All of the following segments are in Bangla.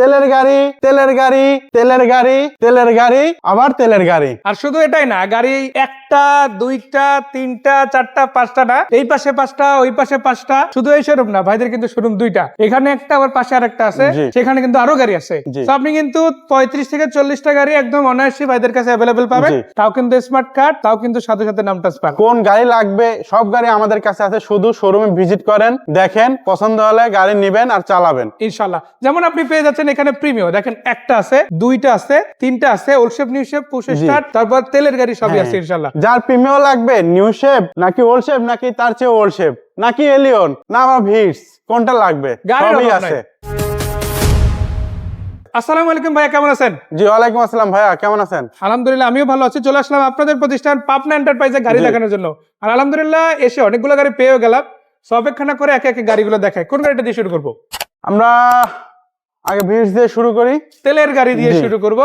তেলের গাড়ি তেলের গাড়ি তেলের গাড়ি তেলের গাড়ি আবার তেলের গাড়ি। আর শুধু এটাই না গাড়ি একটা দুইটা তিনটা চারটা পাঁচটা না এই পাশে পাঁচটা ওই পাশে পাঁচটা শুধু এই শোরুম না ভাইদের কিন্তু শোরুম দুইটা। এখানে একটা আবার পাশে আর একটা আছে সেখানে কিন্তু আরও গাড়ি আছে। তো আপনি কিন্তু পঁয়ত্রিশ থেকে চল্লিশটা গাড়ি একদম অনায়াসী ভাইদের কাছে অ্যাভেলেবেল পাবেন। তাও কিন্তু স্মার্ট কার্ড তাও কিন্তু সাথে সাথে নাম টাচ পান কোন গাড়ি লাগবে সব গাড়ি আমাদের কাছে আছে শুধু শোরুমে ভিজিট করেন দেখেন পছন্দ হলে গাড়ি নিবেন আর চালাবেন। ইনশাল্লাহ। যেমন আপনি পেয়ে যাচ্ছেন এখানে প্রিমিয়াম দেখেন একটা আছে দুইটা আছে তিনটা আছে old shape new shape push. Start তারপর তেলের গাড়ি সবই হ্যাঁ। আছে ইনশাল্লাহ যার প্রিমিয়াম লাগবে নিউ শেপ নাকি ওল্ড শেপ নাকি তার চেয়ে ওল্ড শেপ নাকি এলিয়ন না আমার ভিডস কোনটা লাগবে? সবই আছে। আসসালামু আলাইকুম ভাইয়া কেমন আছেন? জি ওয়ালাইকুম আসসালাম ভাইয়া কেমন আছেন? আলহামদুলিল্লাহ আমিও ভালো আছি। চলে আসলাম আপনাদের প্রতিষ্ঠান পাবনা এন্টারপ্রাইজে গাড়ি। দেখানোর জন্য। আর আলহামদুলিল্লাহ এসে অনেকগুলো গাড়ি পেয়েও গেলাম। সো অপেক্ষা না করে একে একে গাড়িগুলো দেখায় কোন গাড়িটা দিয়ে শুরু করব? আমরা আগে ভিডস দিয়ে শুরু করি তেলের গাড়ি দিয়ে শুরু করব।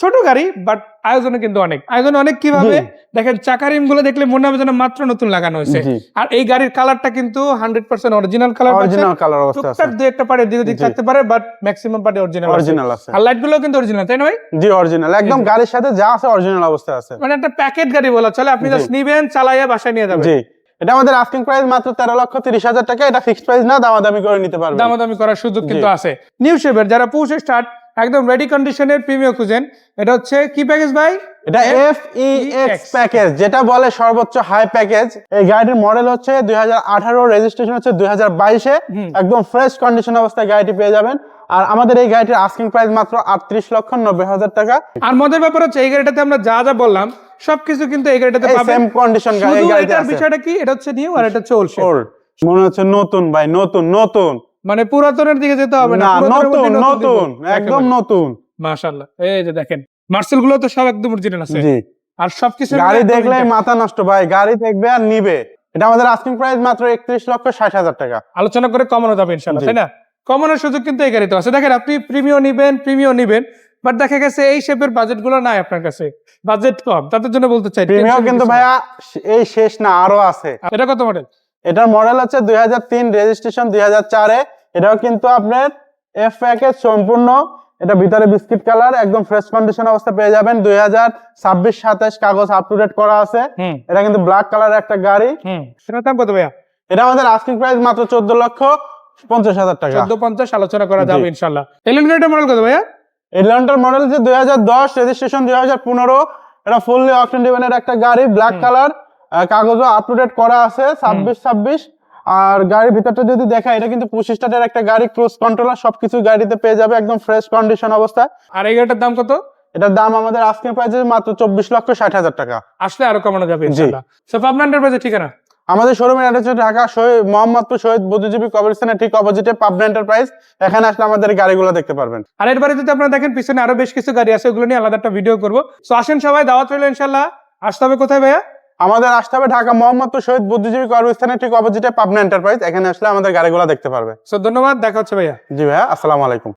ছোট গাড়ি বাট আয়োজনে কিন্তু অনেক। আয়োজন অনেক কীভাবে। দেখেন চাকারিমগুলো দেখলে মনে হবে যেন মাত্র নতুন লাগানো হয়েছে। আর এই গাড়ির কালারটা কিন্তু hundred percent original colour original colour টুকটাক দু একটা পারে দিক থাকতে পারে বাট ম্যাক্সিমাম পারে অরিজিনাল অরিজিনাল আছে। আর লাইটগুলো কিন্তু অরিজিনাল তাই না ভাই? জি অরিজিনাল একদম গাড়ির সাথে যা আছে অরিজিনাল অবস্থা আছে। মানে একটা প্যাকেট গাড়ি বলা চলে আপনি জাস্ট নিবেন চালাইয়া বাসায় নিয়ে যাবেন। জি। এটা আমাদের আস্কিং প্রাইস মাত্র তেরো লক্ষ তিরিশ হাজার টাকা এটা ফিক্সড প্রাইস না দামাদামি করে নিতে পারবেন। দামাদামি করার সুযোগ কিন্তু আছে। নিউ শেপের যারা পুশ স্টার্ট একদম রেডি কন্ডিশনের প্রিমিয়াম খুঁজেন এটা হচ্ছে কি প্যাকেজ ভাই? এটা এফ ই এক্স প্যাকেজ যেটা বলে সর্বোচ্চ হাই প্যাকেজ এই গাড়িটির মডেল হচ্ছে দুই হাজার আঠারো রেজিস্ট্রেশন হচ্ছে দুই হাজার বাইশে। একদম ফ্রেশ কন্ডিশন অবস্থায় গাড়িটি পেয়ে যাবেন। আর আমাদের এই গাড়িটির আস্কিং প্রাইস মাত্র আটত্রিশ লক্ষ নব্বই হাজার টাকা। আর মজার ব্যাপার হচ্ছে এই গাড়িটাতে আমরা যা যা বললাম সবকিছু কিন্তু এই গাড়িটাতে পাবেন। সেম কন্ডিশন গাড়ি এটার বিষয়টা কি? এটা হচ্ছে নিউ আর এটা হচ্ছে ওল্ড মনে হচ্ছে নতুন ভাই নতুন নতুন। মানে পুরাতনের দিকে যেতে হবে না না নতুন নতুন একদম নতুন। মাশাআল্লাহ। এই যে দেখেন মার্সেলগুলো তো সব একদম অরিজিনাল আছে। জি। আর সবকিছু গাড়ি দেখলে মাথা নষ্ট ভাই গাড়ি দেখবে আর নিবে। এটা আমাদের আস্কিং প্রাইস মাত্র একত্রিশ লক্ষ ষাট হাজার টাকা। আলোচনা করে কমানো যাবে ইনশাআল্লাহ তাই না? কমানোর সুযোগ কিন্তু এই গাড়িতে আছে। দেখেন আপনি প্রিমিয়াম নিবেন প্রিমিয়াম নিবেন বাট দেখা গেছে এই শেপের বাজেটগুলো নাই আপনার কাছে। বাজেট কম তাদের জন্য বলতে চাই tension কিন্তু ভাইয়া এই শেষ না আরও আছে। এটা কত মডেল এটার মডেল হচ্ছে দুই হাজার তিন রেজিস্ট্রেশন দুই হাজার চারে। এটাও কিন্তু আপনার এফ প্যাকেজ সম্পূর্ণ। এটা ভিতরে বিস্কিট কালার একদম ফ্রেশ কন্ডিশন অবস্থা পেয়ে যাবেন। দুই হাজার ছাব্বিশ সাতাশ কাগজ আপ টু ডেট করা আছে। এটা কিন্তু ব্ল্যাক কালার একটা গাড়ি। সেটার দাম কত ভাইয়া? এটা আমাদের আস্কিং প্রাইস মাত্র চোদ্দ লক্ষ। পঞ্চাশ হাজার টাকা। চোদ্দ পঞ্চাশ আলোচনা করা যাবে ইনশাল্লাহ মডেল কত ভাইয়া? মডেল যে দুই হাজার দশ রেজিস্ট্রেশন দুই হাজার পনেরো। এটা ফুললি অপশন ডিভেনের একটা গাড়ি ব্ল্যাক কালার কাগজও আপ টু ডেট করা আছে ছাব্বিশ ছাব্বিশ। আর গাড়ির ভিতরটা যদি দেখা এটা কিন্তু পঁচিশ একটা গাড়ি ক্রুজ কন্ট্রোলার সবকিছু গাড়িতে পেয়ে যাবে একদম ফ্রেশ কন্ডিশন অবস্থা। আর এই গাড়িটার দাম কত? এটার দাম আমাদের আজকের প্রাইসে মাত্র চব্বিশ লক্ষ ষাট হাজার টাকা। আসলে আরও কমানো যাবে জি। ইনশাল্লাহ সো পাবনা ঠিকানা? আমাদের শোরুমের অ্যাড্রেস হচ্ছে ঢাকা শহীদ মোহাম্মদপুর শহীদ বুদ্ধিজীবী কবরস্থানের ঠিক অপোজিটে পাবনা এন্টারপ্রাইজ এখানে আসলে আমাদের গাড়িগুলো দেখতে পারবেন। আর এরপরে যদি আপনারা দেখেন পিছনে আরও বেশ কিছু গাড়ি আছে ওগুলো নিয়ে আলাদা একটা ভিডিও করব। সো আসেন সবাই দাওয়াত রইল ইনশাল্লাহ আসতে হবে কোথায় ভাইয়া? আমাদের আসতে হবে ঢাকা মোহাম্মদপুর শহীদ বুদ্ধিজীবী কবরস্থানের ঠিক অপোজিটে পাবনা এন্টারপ্রাইজ এখানে আসলে আমাদের গাড়িগুলো দেখতে পারবে। সো ধন্যবাদ দেখা হচ্ছে ভাইয়া। জি ভাইয়া আসসালামু আলাইকুম।